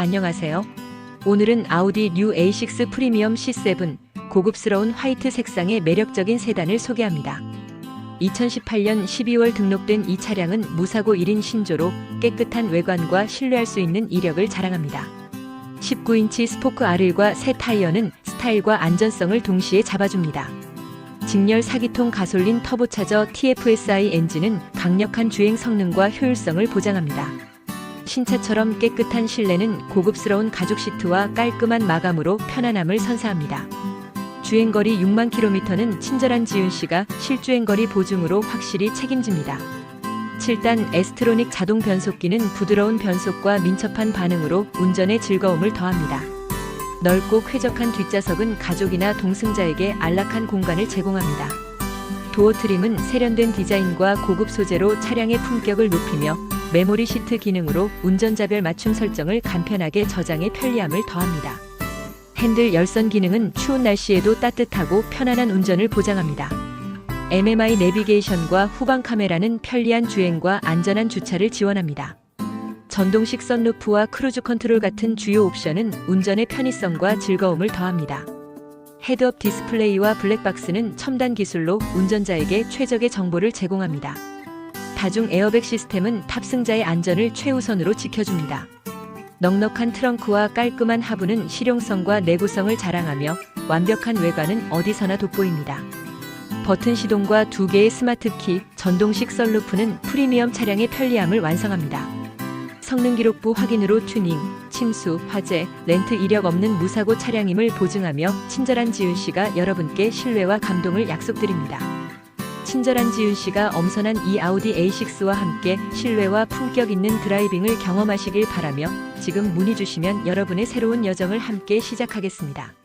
안녕하세요. 오늘은 아우디 뉴 A6 프리미엄 C7 고급스러운 화이트 색상의 매력적인 세단을 소개합니다. 2018년 12월 등록된 이 차량은 무사고 1인 신조로 깨끗한 외관과 신뢰할 수 있는 이력을 자랑합니다. 19인치 스포크 아릴과 새 타이어는 스타일과 안전성을 동시에 잡아줍니다. 직렬 4기통 가솔린 터보차저 TFSI 엔진은 강력한 주행 성능과 효율성을 보장합니다. 신차처럼 깨끗한 실내는 고급스러운 가죽 시트와 깔끔한 마감으로 편안함을 선사합니다. 주행거리 6만 킬로미터는 친절한 지윤 씨가 실주행거리 보증으로 확실히 책임집니다. 7단 에스트로닉 자동 변속기는 부드러운 변속과 민첩한 반응으로 운전의 즐거움을 더합니다. 넓고 쾌적한 뒷좌석은 가족이나 동승자에게 안락한 공간을 제공합니다. 도어 트림은 세련된 디자인과 고급 소재로 차량의 품격을 높이며 메모리 시트 기능으로 운전자별 맞춤 설정을 간편하게 저장해 편리함을 더합니다. 핸들 열선 기능은 추운 날씨에도 따뜻하고 편안한 운전을 보장합니다. MMI 내비게이션과 후방 카메라는 편리한 주행과 안전한 주차를 지원합니다. 전동식 썬루프와 크루즈 컨트롤 같은 주요 옵션은 운전의 편의성과 즐거움을 더합니다. 헤드업 디스플레이와 블랙박스는 첨단 기술로 운전자에게 최적의 정보를 제공합니다. 다중 에어백 시스템은 탑승자의 안전을 최우선으로 지켜줍니다. 넉넉한 트렁크와 깔끔한 하부는 실용성과 내구성을 자랑하며 완벽한 외관은 어디서나 돋보입니다. 버튼 시동과 두 개의 스마트 키, 전동식 썬루프는 프리미엄 차량의 편리함을 완성합니다. 성능 기록부 확인으로 튜닝, 침수, 화재, 렌트 이력 없는 무사고 차량임을 보증하며 친절한 지윤 씨가 여러분께 신뢰와 감동을 약속드립니다. 친절한 지윤 씨가 엄선한 이 아우디 A6와 함께 신뢰와 품격 있는 드라이빙을 경험하시길 바라며 지금 문의 주시면 여러분의 새로운 여정을 함께 시작하겠습니다.